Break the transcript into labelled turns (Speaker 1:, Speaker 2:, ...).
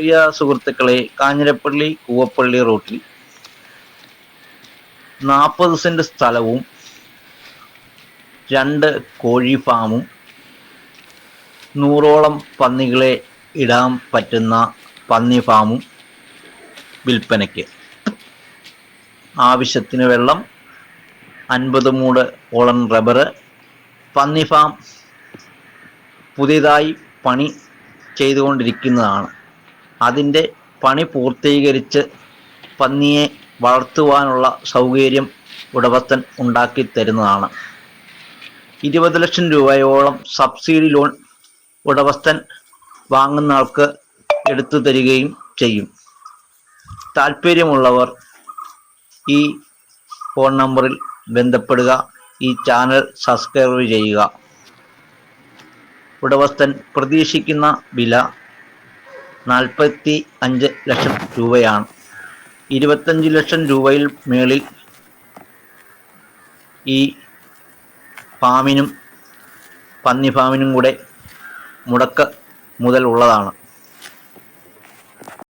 Speaker 1: പ്രിയ സുഹൃത്തുക്കളെ കാഞ്ഞിരപ്പള്ളി കൂവപ്പള്ളി റൂട്ടിൽ നാൽപ്പത് സെന്റ് സ്ഥലവും രണ്ട് കോഴി ഫാമും നൂറോളം പന്നികളെ ഇടാൻ പറ്റുന്ന പന്നി ഫാമും വിൽപ്പനയ്ക്ക്. ആവശ്യത്തിന് വെള്ളം അൻപത് മൂട് ഓളം റബ്ബർ പന്നി ഫാം പുതിയതായി പണി ചെയ്തുകൊണ്ടിരിക്കുന്നതാണ്. അതിന്റെ പണി പൂർത്തീകരിച്ച് പന്നിയെ വളർത്തുവാനുള്ള സൗകര്യം ഉടമസ്ഥൻ ഉണ്ടാക്കി തരുന്നതാണ്. ഇരുപത് ലക്ഷം രൂപയോളം സബ്സിഡി ലോൺ ഉടമസ്ഥൻ വാങ്ങുന്ന ആൾക്ക് എടുത്തു തരികയും ചെയ്യും. താല്പര്യമുള്ളവർ ഈ ഫോൺ നമ്പറിൽ ബന്ധപ്പെടുക ഈ ചാനൽ സബ്സ്ക്രൈബ് ചെയ്യുക. ഉടമസ്ഥൻ പ്രതീക്ഷിക്കുന്ന വില നാൽപ്പത്തി അഞ്ച് ലക്ഷം രൂപയാണ്. ഇരുപത്തഞ്ച് ലക്ഷം രൂപയിൽ മേളിൽ ഈ ഫാമിനും പന്നി ഫാമിനും കൂടെ മുടക്ക് മുതൽ ഉള്ളതാണ്.